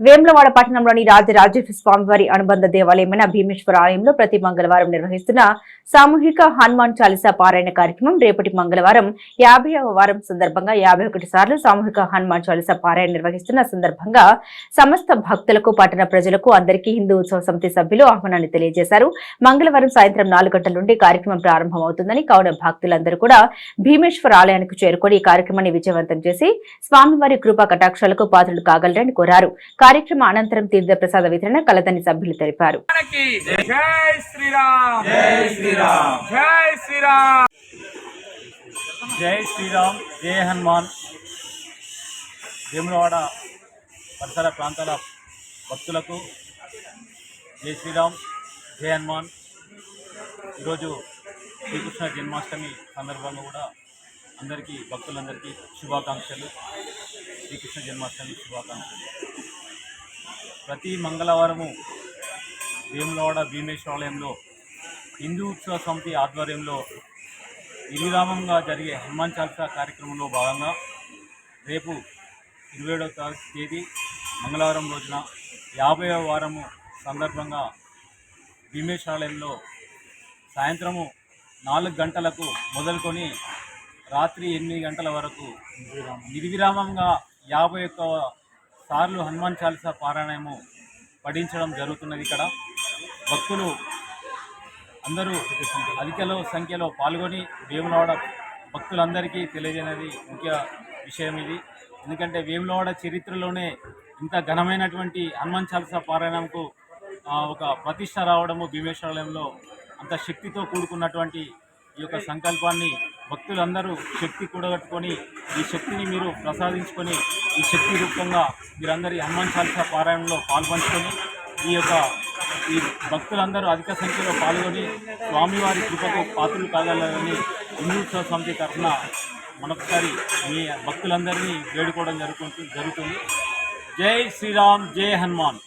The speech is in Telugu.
వేములవాడ పట్టణంలోని రాజరాజేశ్వర స్వామివారి అనుబంధ దేవాలయమైన భీమేశ్వర ఆలయంలో ప్రతి మంగళవారం నిర్వహిస్తున్న సామూహిక హనుమాన్ చాలీసా పారాయణ కార్యక్రమం రేపటి మంగళవారం యాభైవ వారం సందర్భంగా యాభై ఒకటి సార్లు సామూహిక హనుమాన్ చాలీసా పారాయణ నిర్వహిస్తున్న సందర్భంగా సమస్త భక్తులకు పట్టణ ప్రజలకు అందరికీ హిందూ ఉత్సవ సమితి సభ్యులు ఆహ్వానాన్ని తెలియజేశారు. మంగళవారం సాయంత్రం నాలుగు గంటల నుండి కార్యక్రమం ప్రారంభమవుతుందని కావున భక్తులందరూ కూడా భీమేశ్వర ఆలయానికి చేరుకొని ఈ కార్యక్రమాన్ని విజయవంతం చేసి స్వామివారి కృపా కటాక్షాలకు పాత్రలు కాగలరని కోరారు. కార్యక్రమ అనంతరం తీర్థ ప్రసాద వితరణ కలదని సభ్యులు తెలిపారు. మనకి జై శ్రీరామ్. జై శ్రీరామ్. జై శ్రీరామ్. జై శ్రీరామ్. జై హనుమాన్. వేములవాడ పరిసర ప్రాంతాల భక్తులకు జై శ్రీరామ్ జై హనుమాన్. ఈరోజు శ్రీకృష్ణ జన్మాష్టమి సందర్భంగా కూడా అందరికీ భక్తులందరికీ శుభాకాంక్షలు. శ్రీకృష్ణ జన్మాష్టమి శుభాకాంక్షలు. ప్రతి మంగళవారము వేములవాడ భీమేశ్వరాలయంలో హిందూ ఉత్సవ సమితి ఆధ్వర్యంలో నిర్విరామంగా జరిగే హనుమాన్ చాలీసా కార్యక్రమంలో భాగంగా రేపు ఇరవై ఏడవ తారీఖు తేదీ మంగళవారం రోజున యాభైవ వారము సందర్భంగా భీమేశ్వరాలయంలో సాయంత్రము నాలుగు గంటలకు మొదలుకొని రాత్రి ఎనిమిది గంటల వరకు నిర్విరామంగా యాభై ఒక్క సార్లు హనుమాన్ చాలీసా పారాయణము పఠించడం జరుగుతున్నది ఇక్కడ. భక్తులు అందరూ అధికలో సంఖ్యలో పాల్గొని వేములవాడ భక్తులందరికీ తెలియజేయనది ముఖ్య విషయం ఇది. ఎందుకంటే వేములవాడ చరిత్రలోనే ఇంత ఘనమైనటువంటి హనుమాన్ చాలీసా పారాయణంకు ఒక ప్రతిష్ట రావడము భీమేశ్వరాలయంలో అంత శక్తితో కూడుకున్నటువంటి ఈ యొక్క సంకల్పాన్ని భక్తులందరూ శక్తి కూడగట్టుకొని ఈ శక్తిని మీరు ప్రసాదించుకొని ఈ శక్తి రూపంగా మీరందరి హనుమాన్ చాలీసా పారాయణంలో పాల్పంచుకొని ఈ యొక్క ఈ భక్తులందరూ అధిక సంఖ్యలో పాల్గొని స్వామివారి కృపకు పాత్రలు కాగలరని హిందూత్సవ సమితి తరఫున మరొకసారి మీ భక్తులందరినీ వేడుకోవడం జరుగుతుంది జరుగుతుంది. జై శ్రీరామ్ జై హనుమాన్.